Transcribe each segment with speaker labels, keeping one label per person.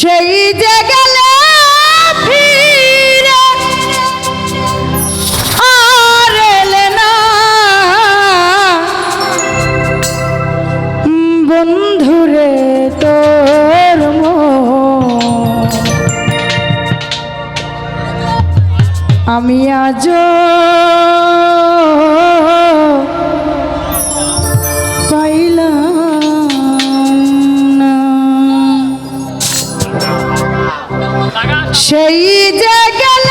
Speaker 1: সেই যে গেলে না। বন্ধুরে তোর আমি আজ সেই জায়গা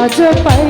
Speaker 1: 拉着白。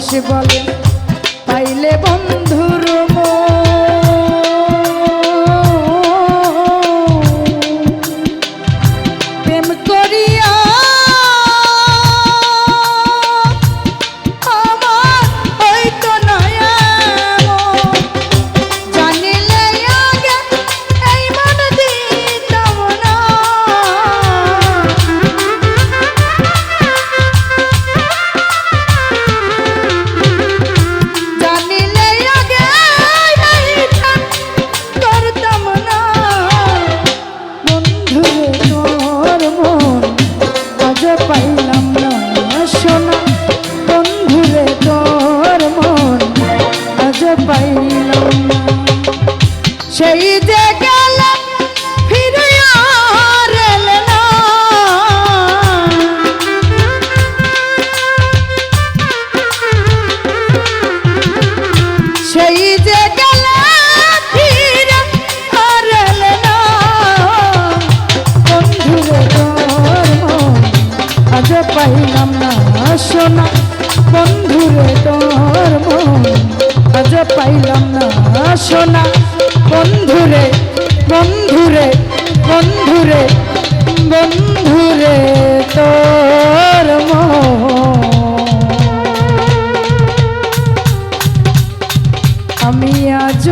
Speaker 1: রমেশ বলে আজ পাইলাম না। সোনা বন্ধুরে বন্ধুরে বন্ধুরে বন্ধুরে তোর আমি আজ